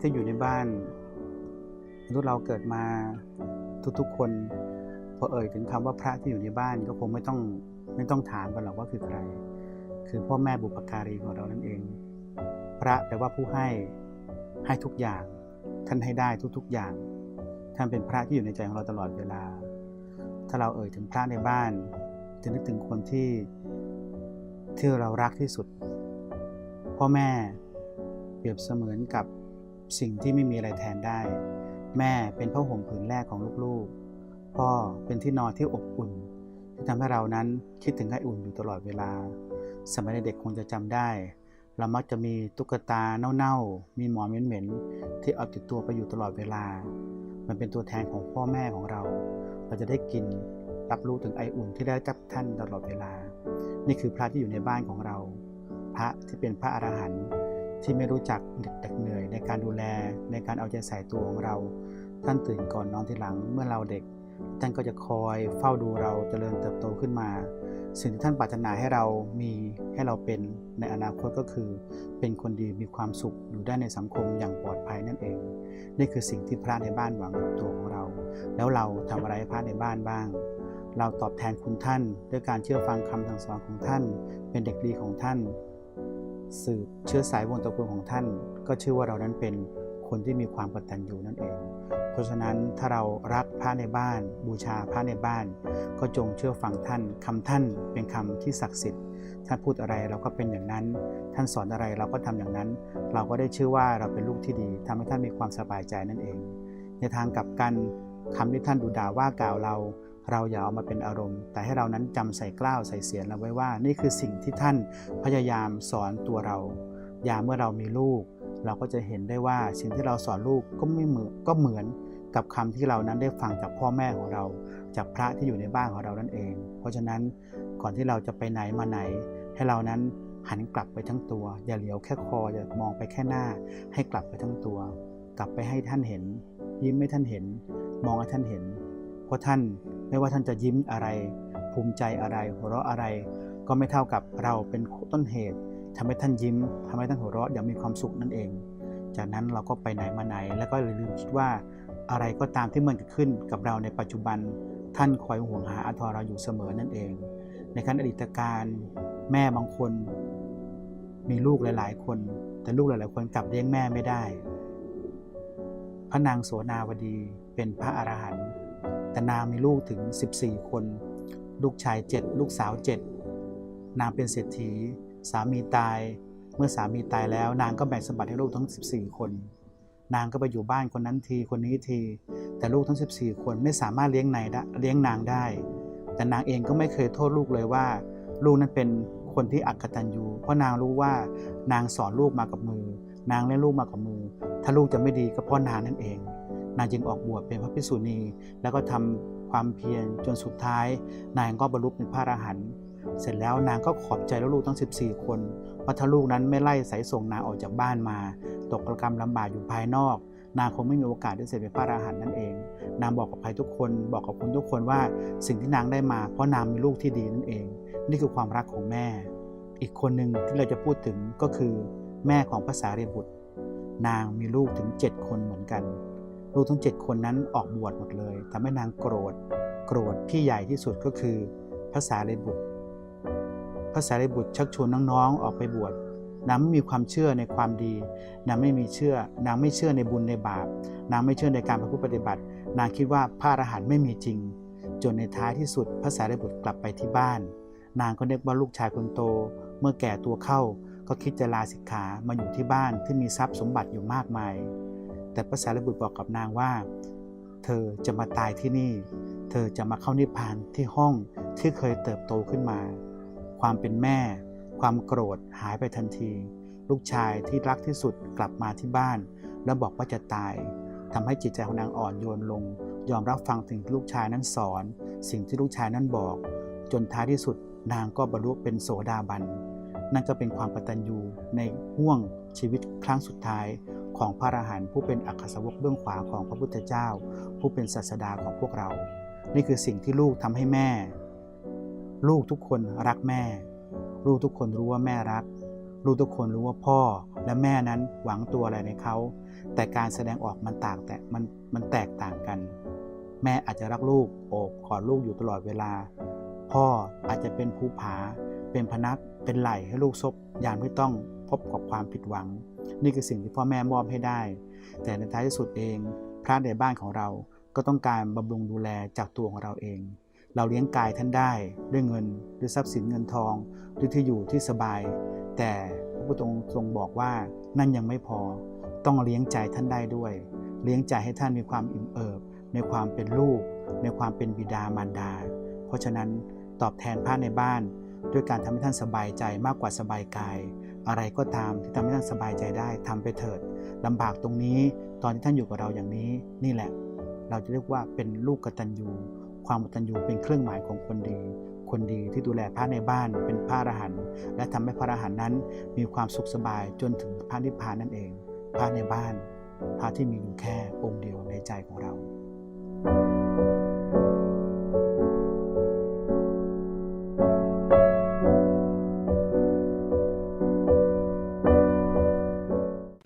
ที่อยู่ในบ้านมนุษย์เราเกิดมาทุกๆคนพอเอ่ยถึงคำว่าพระที่อยู่ในบ้านก็คงไม่ต้องไม่ต้องถามกันหรอกว่าคือใคร คือพ่อแม่บุปการีของเรานั่นเอง พระแปลว่าผู้ให้ให้ทุกอย่าง ท่านให้ได้ทุกๆอย่าง ท่านเป็นพระที่อยู่ในใจของเราตลอดเวลา ถ้าเราเอ่ยถึงพระในบ้าน จะนึกถึงคนที่ที่เรารักที่สุด พ่อแม่เปรียบเสมือนกับ สิ่งที่ไม่มีอะไรแทนได้ แม่เป็นผ้าห่มผืนแรกของลูกๆ พ่อเป็นที่นอนที่อบอุ่น ที่ทำให้เรานั้นคิดถึงไออุ่นอยู่ตลอดเวลา สมัยเด็กคงจะจำได้ เรามักจะมีตุ๊กตาเน่าๆ มีหมอนเหม็นๆ ที่เอาติดตัวไปอยู่ตลอดเวลา มันเป็นตัวแทนของพ่อแม่ของเรา เราจะได้กินรับรู้ถึงไออุ่นที่ได้จากท่านตลอดเวลา นี่คือพระที่อยู่ในบ้านของเรา พระที่เป็นพระอรหันต์ ที่ไม่รู้จักเหน็ดเหนื่อยในการดูแลในการเอาใจใส่ตัวของเรา ท่านตื่นก่อนนอนทีหลังเมื่อเราเด็ก ท่านก็จะคอยเฝ้าดูเราเจริญเติบโตขึ้นมา สิ่งที่ท่านปรารถนาให้เรามีให้เราเป็นในอนาคตก็คือ เป็นคนดีมีความสุขอยู่ได้ในสังคมอย่างปลอดภัยนั่นเอง นี่คือสิ่งที่พระในบ้านหวังกับตัวของเรา แล้วเราทำอะไรพระในบ้านบ้างเราตอบแทนคุณท่าน ด้วยการเชื่อฟังคำสั่งสอนของท่าน เป็นเด็กดีของท่าน สืบเชื้อสายวงตระกูลของท่าน ก็ชื่อว่าเรานั้นเป็นคนที่มีความกตัญญูนั่นเอง เพราะฉะนั้นถ้าเรารักพระในบ้าน บูชาพระในบ้าน ก็จงเชื่อฟังท่านคำท่านเป็นคำที่ศักดิ์สิทธิ์ท่านพูดอะไรเราก็เป็นอย่างนั้น ท่านสอนอะไรเราก็ทำอย่างนั้น เราก็ได้ชื่อว่าเราเป็นลูกที่ดีทำให้ท่านมีความสบายใจนั่นเอง ในทางกลับกันคำที่ท่านดูด่าว่ากล่าวเรา เราอย่าเอามาเป็นอารมณ์ แต่ให้เรานั้นจำใส่กล้าวใส่เสียนเราไว้ว่า นี่คือสิ่งที่ท่านพยายามสอนตัวเรา ยามเมื่อเรามีลูก เราก็จะเห็นได้ว่าสิ่งที่เราสอนลูกก็ไม่เหมือนก็เหมือนกับคำที่เรานั้นได้ฟังจากพ่อแม่ของเรา จากพระที่อยู่ในบ้านของเรานั่นเอง เพราะฉะนั้นก่อนที่เราจะไปไหนมาไหน ให้เรานั้นหันกลับไปทั้งตัว อย่าเหลียวแค่คออย่ามองไปแค่หน้า ให้กลับไปทั้งตัว กลับไปให้ท่านเห็น ยิ้มให้ท่านเห็น มองให้ท่านเห็น เพราะท่านไม่ว่าท่านจะยิ้มอะไร ภูมิใจอะไร หัวเราะอะไร ก็ไม่เท่ากับเราเป็นต้นเหตุทำให้ท่านยิ้มทำให้ท่านหัวเราะอย่างมีความสุขนั่นเอง จากนั้นเราก็ไปไหนมาไหน แล้วก็ลืมคิดว่าอะไรก็ตามที่มันเกิดขึ้นกับเราในปัจจุบัน ท่านคอยห่วงหาอาทรเราอยู่เสมอนั่นเอง ในขั้นอดีตการแม่บางคน มีลูกหลาย ๆ คน แต่ลูกหลาย ๆ คนกลับเลี้ยงแม่ไม่ได้ พระนางโสนาวดีเป็นพระอรหันต์ นางมีลูกถึง 14 คน ลูกชาย 7 ลูกสาว 7 นางเป็นเศรษฐี สามีตาย เมื่อสามีตายแล้ว นางก็แบ่งสมบัติให้ลูกทั้ง 14 คน นางก็ไปอยู่บ้านคนนั้นทีคนนี้ที แต่ลูกทั้ง 14 คนไม่สามารถเลี้ยงนายได้เลี้ยงนางได้ แต่นางเองก็ไม่เคยโทษลูกเลยว่า ลูกนั้นเป็นคนที่อักตันยูเพราะนางรู้ว่านางสอนลูกมากับมือ นางเลี้ยงลูกมากับมือ ถ้าลูกจะไม่ดีก็เพราะนางนั่นเอง นางจึงออกบวชเป็นพระภิกษุณี แล้วก็ทำความเพียรจนสุดท้าย นางก็บรรลุเป็นพระอรหันต์เสร็จแล้วนางก็ขอบใจลูกทั้ง 14 คนเพราถ้าลูกนั้นไม่ไล่สายส่งนางออกจากบ้านมา ตกกระกรรมลำบากอยู่ภายนอก นางคงไม่มีโอกาสได้เสร็จเป็นพระอรหันต์นั่นเอง นางบอกกับใครทุกคนบอกกับคุณทุกคนว่าสิ่งที่นางได้มาเพราะนางมีลูกที่ดีนั่นเอง นี่คือความรักของแม่ อีกคนหนึ่งที่เราจะพูดถึงก็คือ แม่ของภาษาเรียบุตร นางมีลูกถึง 7 คนเหมือนกัน ลูกทั้ง 7 คนนั้นออกบวชหมดเลยทำให้นางโกรธ โกรธที่ใหญ่ที่สุดก็คือภาษาเรบุตรภาษาเรบุตรชักชวนน้องๆออกไปบวชนางไม่มีความเชื่อในความดี นางไม่มีเชื่อ นางไม่เชื่อในบุญในบาป นางไม่เชื่อในการประพฤติปฏิบัติ นางคิดว่าพระอรหันต์ไม่มีจริง จนในท้ายที่สุดภาษาเรบุตรกลับไปที่บ้าน นางก็นึกว่าลูกชายคนโต เมื่อแก่ตัวเข้า ก็คิดจะลาสิกขา มาอยู่ที่บ้านที่มีทรัพย์สมบัติอยู่มากมาย แต่ภาษาเรบุตรบอกกับนางว่า เธอจะมาตายที่นี่ เธอจะมาเข้านิพพานที่ห้องที่เคยเติบโตขึ้นมา ความเป็นแม่ ความโกรธหายไปทันที ลูกชายที่รักที่สุดกลับมาที่บ้าน แล้วบอกว่าจะตายทำให้จิตใจของนางอ่อนโยนลง ยอมรับฟังสิ่งที่ลูกชายนั้นสอน สิ่งที่ลูกชายนั้นบอก จนท้ายที่สุดนางก็บรรลุเป็นโสดาบัน นั่นก็เป็นความกตัญญูในห่วงชีวิตครั้งสุดท้าย ของพระอรหันต์ผู้เป็นอัครสาวกเบื้องขวาของพระพุทธเจ้า ผู้เป็นศาสดาของพวกเรา นี่คือสิ่งที่ลูกทำให้แม่ ลูกทุกคนรักแม่ ลูกทุกคนรู้ว่าแม่รัก ลูกทุกคนรู้ว่าพ่อและแม่นั้นหวังตัวอะไรในเขา แต่การแสดงออกมันต่างแต่มันมันแตกต่างกัน แม่อาจจะรักลูกโอบกอดลูกอยู่ตลอดเวลา พ่ออาจจะเป็นภูผา เป็นพนักเป็นไหลให้ลูกซบอย่างไม่ต้อง พบกับความผิดหวัง นี่คือสิ่งที่พ่อแม่มอบให้ได้ แต่ในท้ายที่สุดเอง พระในบ้านของเราก็ต้องการบำรุงดูแลจากตัวของเราเอง เราเลี้ยงกายท่านได้ด้วยเงินด้วยทรัพย์สินเงินทองด้วยที่อยู่ที่สบาย แต่พระพุทธองค์ทรงบอกว่านั่นยังไม่พอต้องเลี้ยงใจท่านได้ด้วย เลี้ยงใจให้ท่านมีความอิ่มเอิบ ในความเป็นลูก ในความเป็นบิดามารดา เพราะฉะนั้นตอบแทนพระในบ้าน ด้วยการทำให้ท่านสบายใจมากกว่าสบายกาย อะไรก็ตามที่ทำให้ท่านสบายใจได้ทำไปเถิดลำบากตรงนี้ ตอนที่ท่านอยู่กับเราอย่างนี้นี่แหละ เราจะเรียกว่าเป็นลูกกตัญญูความกตัญญูเป็นเครื่องหมายของคนดี คนดีที่ดูแลพระในบ้านเป็นพระอรหันต์และทำให้พระอรหันต์นั้น มีความสุขสบายจนถึงพระนิพพานนั่นเอง พระในบ้านพระที่มีอยู่แค่องค์เดียวในใจของเรา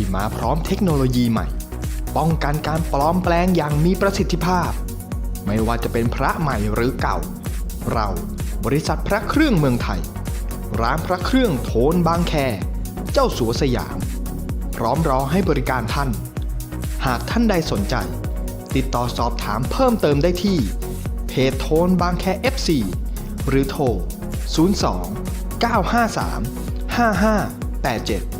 ที่มาพร้อมเทคโนโลยีใหม่ ป้องกันการปลอมแปลงอย่างมีประสิทธิภาพ ไม่ว่าจะเป็นพระใหม่หรือเก่า เราบริษัทพระเครื่องเมืองไทย ร้านพระเครื่องโทนบางแค เจ้าสัวสยาม พร้อมรอให้บริการท่าน หากท่านใดสนใจ ติดต่อสอบถามเพิ่มเติมได้ที่ เพจโทนบางแค FC หรือโทร 02 953 5587